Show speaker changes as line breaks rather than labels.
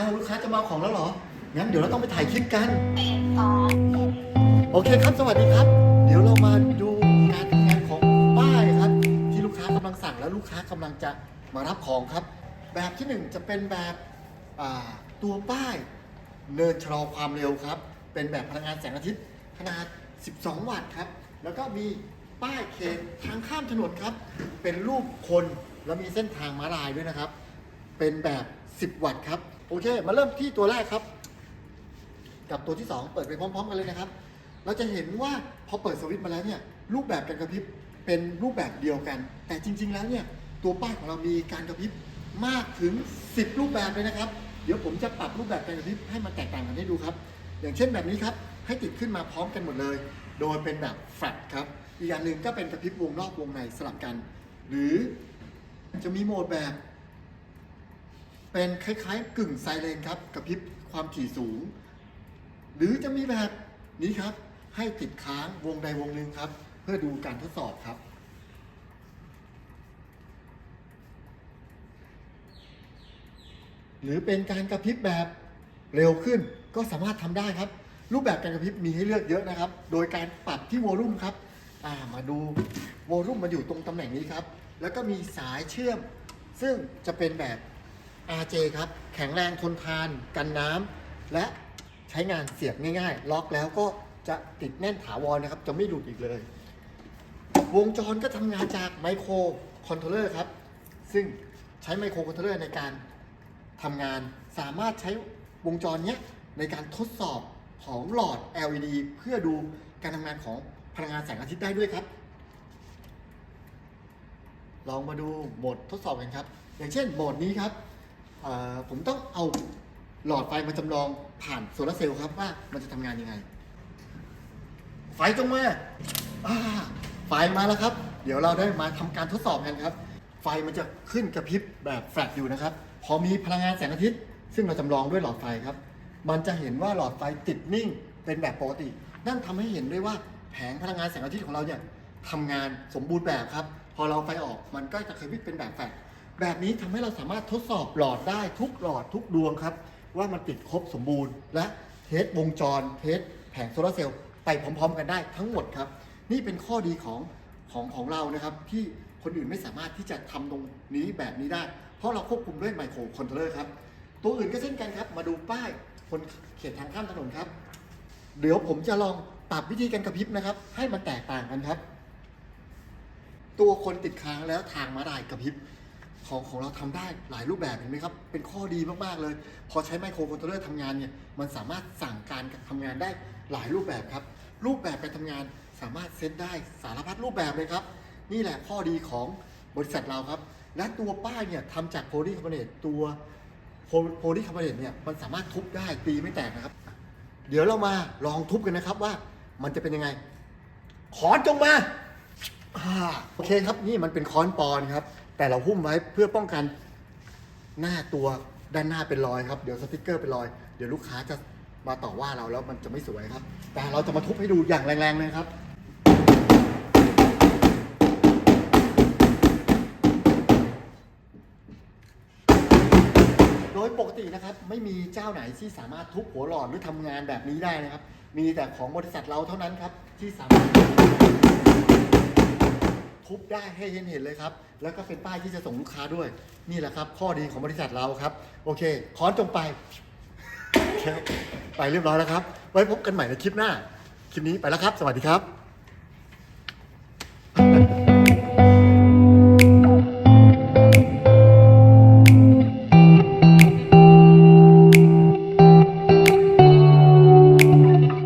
อ้าวลูกค้าจะมาเอาของแล้วเหรอ งั้นเดี๋ยวเราต้องไปถ่ายคลิปกัน
อ๋อ
โอเคครับ สวัสดีครับ เดี๋ยวเรามาดูการทำงานของป้ายครับ ที่ลูกค้ากำลังสั่งแล้วลูกค้ากำลังจะมารับของครับ แบบที่หนึ่งจะเป็นแบบอ่าตัวป้ายเนินชะลอความเร็วครับ เป็นแบบพลังงานแสงอาทิตย์ขนาด 12 วัตต์ครับ แล้วก็มีป้ายเขตทางข้ามถนนครับ เป็นรูปคนแล้วมีเส้นทางม้าลายด้วยนะครับ เป็นแบบ 10 วัตต์ครับ โอเค มาเริ่มที่ตัวแรกครับ กับตัวที่ 2 เปิดไปพร้อม ๆ กันเลยนะครับ เราจะเห็นว่าพอเปิดสวิตช์มาแล้วเนี่ยรูปแบบการกระพริบเป็นรูปแบบเดียวกัน แต่จริง ๆ แล้วเนี่ยตัวป้ายของเรามีการกระพริบมากถึง 10 รูปแบบเลยนะครับ เดี๋ยวผมจะปรับรูปแบบการกระพริบให้มันแตกต่างกันให้ดูครับ อย่างเช่นแบบนี้ครับ ให้ติดขึ้นมาพร้อมกันหมดเลย โดยเป็นแบบแฟลตครับ อีกอย่างหนึ่งก็เป็นกระพริบวงนอกวงในสลับกัน หรือจะมีโหมดแบบ เป็นคล้ายๆ กึ่งไซเรนครับกระพริบความถี่สูง หรือจะมีแบบนี้ครับ ให้ติดค้างวงใดวงหนึ่งครับ เพื่อดูการทดสอบครับ หรือเป็นการกระพริบแบบเร็วขึ้นก็สามารถทำได้ครับ รูปแบบการกระพริบมีให้เลือกเยอะนะครับ โดยการปรับที่วอลลุ่มครับามาดูวอลลุ่มมันอยู่ตรงตำแหน่งนี้ครับ แล้วก็มีสายเชื่อม ซึ่งจะเป็นแบบ RJ ครับ แข็งแรงทนทาน กันน้ำและใช้งานเสียบง่ายๆ ล็อกแล้วก็จะติดแน่นถาวรนะครับ จะไม่หลุดอีกเลย วงจรก็ทำงานจากไมโครคอนโทรลเลอร์ครับ ซึ่งใช้ไมโครคอนโทรลเลอร์ในการทำงานสามารถใช้วงจรเนี้ยในการทดสอบของหลอด LED เพื่อดูการทำงานของพลังงานแสงอาทิตย์ได้ด้วยครับ ลองมาดูโหมดทดสอบกันครับ อย่างเช่นโหมดนี้ครับ ผมต้องเอาหลอดไฟมาจำลองผ่านโซลาร์เซลล์ครับว่ามันจะทำงานยังไง ไฟจงมาไฟมาแล้วครับ เดี๋ยวเราได้มาทำการทดสอบกันครับ ไฟมันจะขึ้นกระพริบแบบแฟลชอยู่นะครับ พอมีพลังงานแสงอาทิตย์ ซึ่งเราจำลองด้วยหลอดไฟครับ มันจะเห็นว่าหลอดไฟติดนิ่งเป็นแบบปกติ นั่นทำให้เห็นด้วยว่าแผงพลังงานแสงอาทิตย์ของเราเนี่ยทำงานสมบูรณ์แบบครับ พอเราไฟออกมันก็จะกระพริบเป็นแบบแฟลช แบบนี้ทำให้เราสามารถทดสอบหลอดได้ทุกหลอดทุกดวงครับ ว่ามันติดครบสมบูรณ์ และเทสวงจร เทสแผงโซลาร์เซลล์ไปพร้อม ๆ กันได้ทั้งหมดครับ นี่เป็นข้อดีของของของเรานะครับ ที่คนอื่นไม่สามารถที่จะทำตรงนี้แบบนี้ได้ เพราะเราควบคุมด้วยไมโครคอนโทรลเลอร์ครับ ตัวอื่นก็เช่นกันครับ มาดูป้ายคนเขตทางข้ามถนนครับ เดี๋ยวผมจะลองปรับวิธีการกระพริบนะครับ ให้มันแตกต่างกันครับ ตัวคนติดค้างแล้วทางมาลายกระพริบ ของของเราทำได้หลายรูปแบบเห็นไหมครับ เป็นข้อดีมากๆเลย พอใช้ไมโครคอนโทรลเลอร์ทำงานเนี่ย มันสามารถสั่งการทำงานได้หลายรูปแบบครับ รูปแบบการทำงานสามารถเซตได้สารพัดรูปแบบเลยครับ นี่แหละข้อดีของบริษัทเราครับ และตัวป้ายเนี่ยทำจากโพลีคาร์บอเนตตัวโพลีคาร์บอเนตเนี่ยมันสามารถทุบได้ตีไม่แตกนะครับ เดี๋ยวเรามาลองทุบกันนะครับว่ามันจะเป็นยังไง ขอนจงมาอ่าโอเคครับนี่มันเป็นค้อนปอนครับ แต่เราหุ้มไว้เพื่อป้องกันหน้าตัวด้านหน้าเป็นรอยครับ เดี๋ยวสติกเกอร์เป็นรอย เดี๋ยวลูกค้าจะมาต่อว่าเราแล้วมันจะไม่สวยครับ แต่เราจะมาทุบให้ดูอย่างแรงๆเลยครับโดยปกตินะครับไม่มีเจ้าไหนที่สามารถทุบหัวหลอดหรือทำงานแบบนี้ได้นะครับ มีแต่ของบริษัทเราเท่านั้นครับที่สามารถ ทุบได้ให้เห็นเห็นเลยครับ แล้วก็เป็นป้ายที่จะส่งลูกค้าด้วย นี่แหละครับ ข้อดีของบริษัทเราครับ โอเค ค้อนจงไป ไปเรียบร้อยแล้วครับ ไว้พบกันใหม่ในคลิปหน้า คลิปนี้ไปแล้วครับ สวัสดีครับ